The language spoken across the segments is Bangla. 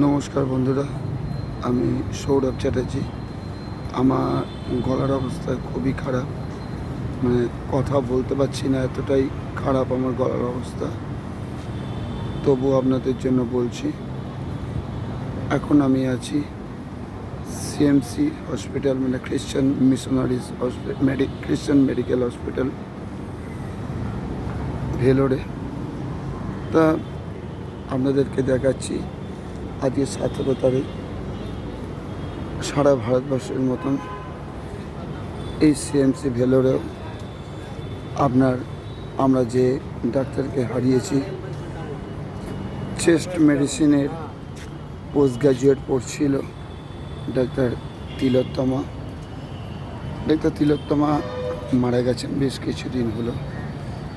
নমস্কার বন্ধুরা, আমি সৌরভ চ্যাটার্জি। আমার গলার অবস্থা খুবই খারাপ। মানে কথা বলতে পারছি না, এতটাই খারাপ আমার গলার অবস্থা। তবু আপনাদের জন্য বলছি, এখন আমি আছি সিএমসি হসপিটাল মানে খ্রিশ্চান মিশনারিজ মেডি খ্রিশ্চান মেডিকেল হসপিটাল ভেলোরে। তা আপনাদেরকে দেখাচ্ছি আজকে সতেরো তারিখ সারা ভারতবর্ষের মতন এই সিএমসি ভেলোরেও আপনার আমরা যে ডাক্তারকে হারিয়েছি, চেস্ট মেডিসিনের পোস্ট গ্র্যাজুয়েট পড়ছিল ডাক্তার তিলোত্তমা। ডাক্তার তিলোত্তমা মারা গেছেন বেশ কিছুদিন হলো।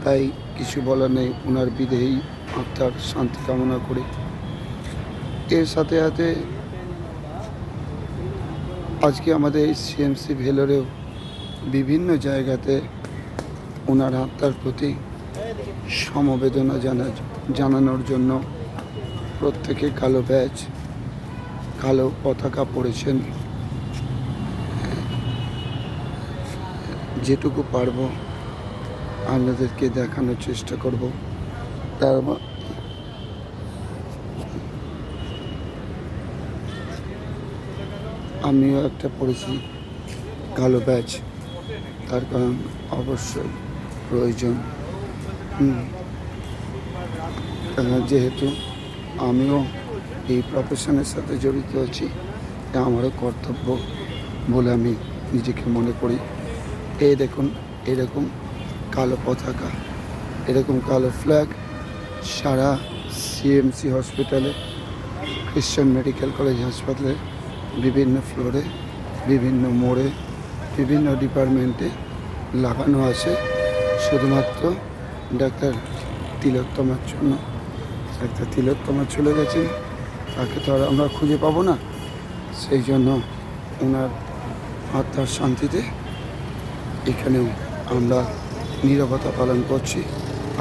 তাই কিছু বলার নেই ওনার বিদেহী আত্মার শান্তি কামনা করি। এর সাথে সাথে আজকে আমাদের এই সিএমসি ভেলোরেও বিভিন্ন জায়গাতে ওনার আত্মার প্রতি সমবেদনা জানা জানানোর জন্য প্রত্যেকে কালো ব্যাচ কালো পতাকা পড়েছেন যেটুকু পারব, আপনাদেরকে দেখানোর চেষ্টা করব। তার আমিও একটা পড়েছি কালো ব্যাচ। তার কারণ অবশ্যই প্রয়োজন। যেহেতু আমিও এই প্রফেশনের সাথে জড়িত আছি, এটা আমারও কর্তব্য বলে আমি নিজেকে মনে করি। এই দেখুন, এরকম কালো পতাকা, এরকম কালো ফ্ল্যাগ সারা সিএমসি হসপিটালে খ্রিশ্চান মেডিকেল কলেজ হাসপাতালে বিভিন্ন ফ্লোরে বিভিন্ন মোড়ে, বিভিন্ন ডিপার্টমেন্টে লাগানো আছে। শুধুমাত্র ডাক্তার তিলোত্তমার জন্য ডাক্তার তিলোত্তমা চলে গেছেন। তাকে তো আর আমরা খুঁজে পাবো না। সেই জন্য ওনার আত্মার শান্তিতে এখানেও আমরা নীরবতা পালন করছি।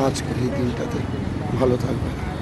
আজকের এই দিনটাতে ভালো থাকবেন।